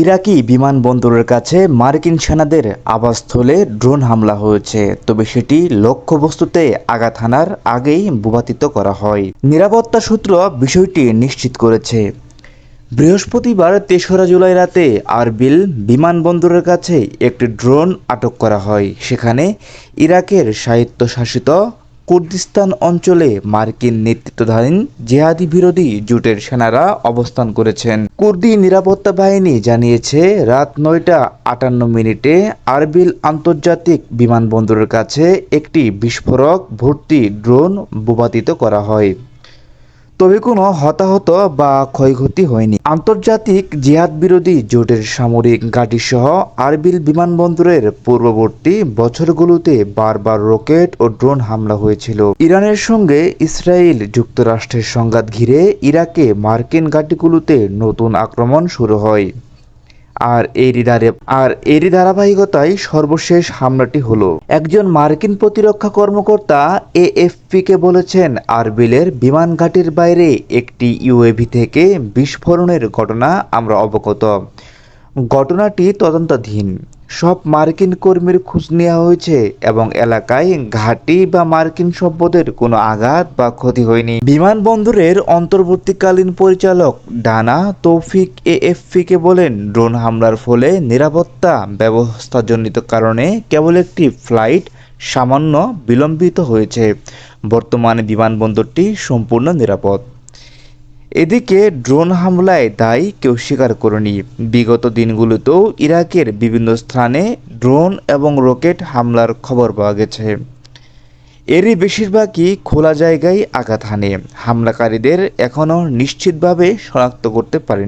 ইরাকি বিমানবন্দরের কাছে মার্কিন সেনাদের আবাসস্থলে ড্রোন হামলা হয়েছে, তবে সেটি লক্ষ্যবস্তুতে আঘাত হানার আগেই ভূপাতিত করা হয়। নিরাপত্তা সূত্র বিষয়টি নিশ্চিত করেছে। বৃহস্পতিবার তেসরা জুলাই রাতে আরবিল বিমানবন্দরের কাছে একটি ড্রোন আটক করা হয়। সেখানে ইরাকের স্বায়ত্তশাসিত কুর্দিস্তান অঞ্চলে মার্কিন নেতৃত্বাধীন জেহাদি বিরোধী জোটের সেনারা অবস্থান করেছেন। কুর্দি নিরাপত্তা বাহিনী জানিয়েছে, রাত নয়টা আটান্ন মিনিটে আরবিল আন্তর্জাতিক বিমানবন্দরের কাছে একটি বিস্ফোরক ভর্তি ড্রোন ভূপাতিত করা হয়। তবে কোনো হতাহত বা ক্ষয়ক্ষতি হয়নি। আন্তর্জাতিক জিহাদ বিরোধী জোটের সামরিক ঘাঁটিসহ আরবিল বিমানবন্দরের পূর্ববর্তী বছরগুলোতে বারবার রকেট ও ড্রোন হামলা হয়েছিল। ইরানের সঙ্গে ইসরায়েল যুক্তরাষ্ট্রের সংঘাত ঘিরে ইরাকে মার্কিন ঘাঁটিগুলোতে নতুন আক্রমণ শুরু হয়। আর এরই ধারে আর এরই ধারাবাহিকতায় সর্বশেষ হামলাটি হলো। একজন মার্কিন প্রতিরক্ষা কর্মকর্তা এএফপিকে বলেছেন, আরবিলের বিমান ঘাটির বাইরে একটি ইউএভি থেকে বিস্ফোরণের ঘটনা আমরা অবগত। ঘটনাটি তদন্তাধীন। সব মার্কিন কর্মীর খোঁজ নেওয়া হয়েছে এবং এলাকায় ঘাঁটি বা মার্কিন সম্পদের কোনো আঘাত বা ক্ষতি হয়নি। বিমানবন্দরের অন্তর্বর্তীকালীন পরিচালক ডানা তৌফিক এএফপিকে বলেন, ড্রোন হামলার ফলে নিরাপত্তা ব্যবস্থাজনিত কারণে কেবল একটি ফ্লাইট সামান্য বিলম্বিত হয়েছে। বর্তমানে বিমানবন্দরটি সম্পূর্ণ নিরাপদ। এদিকে ড্রোন হামলায় দায়ী কেউ স্বীকার করেনি। বিগত দিনগুলোতেও ইরাকের বিভিন্ন স্থানে ড্রোন এবং রকেট হামলার খবর পাওয়া গেছে। এরই বেশিরভাগই খোলা জায়গায় আঘাত হানে। হামলাকারীদের এখনও নিশ্চিতভাবে শনাক্ত করতে পারেনি।